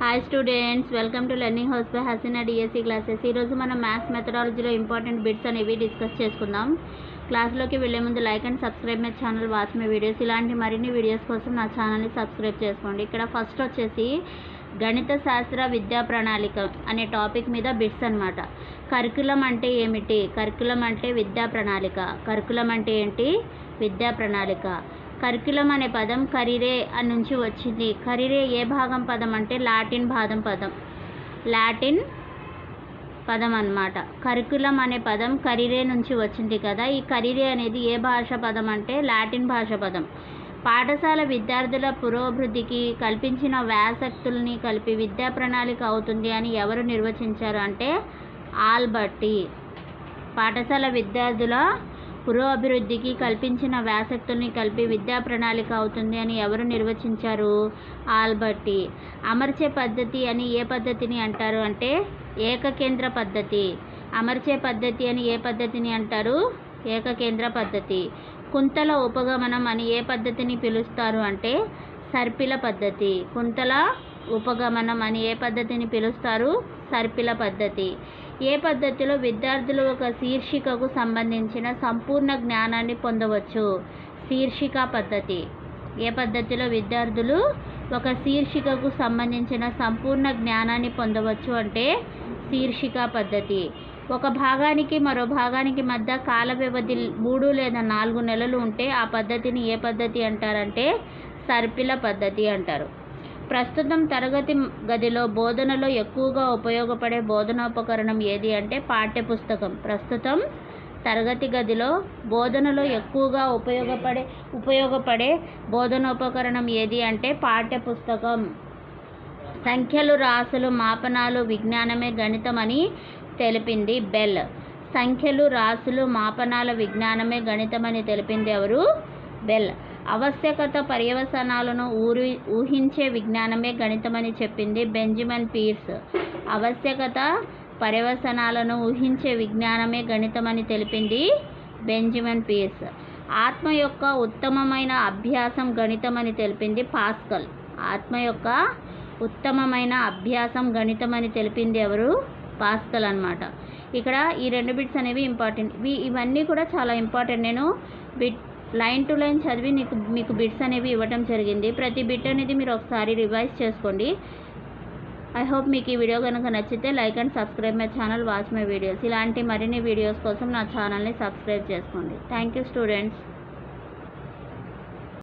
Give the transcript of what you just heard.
Hi students welcome to learning house by Hasina DSC classes ఈరోజు మనం maths మెథడాలజీలో important bits అనేవి discuss చేసుకుందాం. క్లాస్లోకి వెళ్ళే ముందు like and subscribe my channel watch my videos ఇలాంటి మరిన్ని వీడియోస్ కోసం నా ఛానల్ని సబ్స్క్రైబ్ చేసుకోండి. ఇక్కడ ఫస్ట్ వచ్చేసి గణిత శాస్త్ర విద్యా ప్రణాళిక అనే టాపిక్ మీద బిట్స్ అనమాట కరికులం అంటే ఏమిటి? కరికులం అంటే విద్యా ప్రణాళిక. కరికులం అంటే ఏంటి? విద్యా ప్రణాళిక. కరికులం అనే పదం కరిరే అని నుంచి వచ్చింది. కరిరే ఏ భాగం పదం అంటే లాటిన్ భాగం పదం. లాటిన్ పదం అన్నమాట. కరికులం అనే పదం కరిరే నుంచి వచ్చింది కదా. ఈ కరిరే అనేది ఏ భాష పదం అంటే లాటిన్ భాష పదం. పాఠశాల విద్యార్థుల పురోభివృద్ధికి కల్పించిన వ్యాసక్తుల్ని కలిపి విద్యా ప్రణాళిక అవుతుంది అని ఎవరు నిర్వచించారు అంటే ఆల్బర్టీ. పాఠశాల విద్యార్థుల పురోభివృద్ధికి కల్పించిన వ్యాసక్తుల్ని కలిపి విద్యా ప్రణాళిక అవుతుంది అని ఎవరు నిర్వచించారు? ఆల్బర్టీ. అమర్చే పద్ధతి అని ఏ పద్ధతిని అంటారు అంటే ఏకకేంద్ర పద్ధతి. అమర్చే పద్ధతి అని ఏ పద్ధతిని అంటారు? ఏకకేంద్ర పద్ధతి. కుంతల ఉపగమనం అని ఏ పద్ధతిని పిలుస్తారు అంటే సర్పిల పద్ధతి. కుంతల ఉపగమనం అని ఏ పద్ధతిని పిలుస్తారు? సర్పిల పద్ధతి. ఏ పద్ధతిలో విద్యార్థులు ఒక శీర్షికకు సంబంధించిన సంపూర్ణ జ్ఞానాన్ని పొందవచ్చు? శీర్షిక పద్ధతి. ఏ పద్ధతిలో విద్యార్థులు ఒక శీర్షికకు సంబంధించిన సంపూర్ణ జ్ఞానాన్ని పొందవచ్చు అంటే శీర్షిక పద్ధతి. ఒక భాగానికి మరో భాగానికి మధ్య కాల వ్యవధి మూడు లేదా నాలుగు నెలలు ఉంటే ఆ పద్ధతిని ఏ పద్ధతి అంటారంటే సర్పిల పద్ధతి అంటారు. ప్రస్తుతం తరగతి గదిలో బోధనలో ఎక్కువగా ఉపయోగపడే బోధనోపకరణం ఏది అంటే పాఠ్యపుస్తకం. ప్రస్తుతం తరగతి గదిలో బోధనలో ఎక్కువగా ఉపయోగపడే ఉపయోగపడే బోధనోపకరణం ఏది అంటే పాఠ్యపుస్తకం. సంఖ్యలు రాసులు మాపనాలు విజ్ఞానమే గణితం అని తెలిపింది బెల్. సంఖ్యలు రాసులు మాపనాల విజ్ఞానమే గణితమని తెలిపింది ఎవరు? బెల్. ఆవశ్యకత పర్యవసనాలను ఊరి ఊహించే విజ్ఞానమే గణితమని చెప్పింది బెంజమిన్ పీర్స్. ఆవశ్యకత పర్యవసనాలను ఊహించే విజ్ఞానమే గణితమని తెలిపింది బెంజమిన్ పీర్స్. ఆత్మ యొక్క ఉత్తమమైన అభ్యాసం గణితమని తెలిపింది పాస్కల్. ఆత్మ యొక్క ఉత్తమమైన అభ్యాసం గణితమని తెలిపింది ఎవరు? పాస్కల్ అనమాట ఇక్కడ ఈ రెండు బిట్స్ అనేవి ఇంపార్టెంట్. ఇవి ఇవన్నీ కూడా చాలా ఇంపార్టెంట్. నేను బిట్ లైన్ టు లైన్ చదివి నీకు మీకు బిట్స్ అనేవి ఇవ్వటం జరిగింది. ప్రతి బిట్ అనేది మీరు ఒకసారి రివైజ్ చేసుకోండి. ఐ హోప్ మీకు ఈ వీడియో కనుక నచ్చితే like and subscribe my channel watch my videos. ఇలాంటి మరిన్ని వీడియోస్ కోసం నా ఛానల్ని సబ్స్క్రైబ్ చేసుకోండి. Thank you students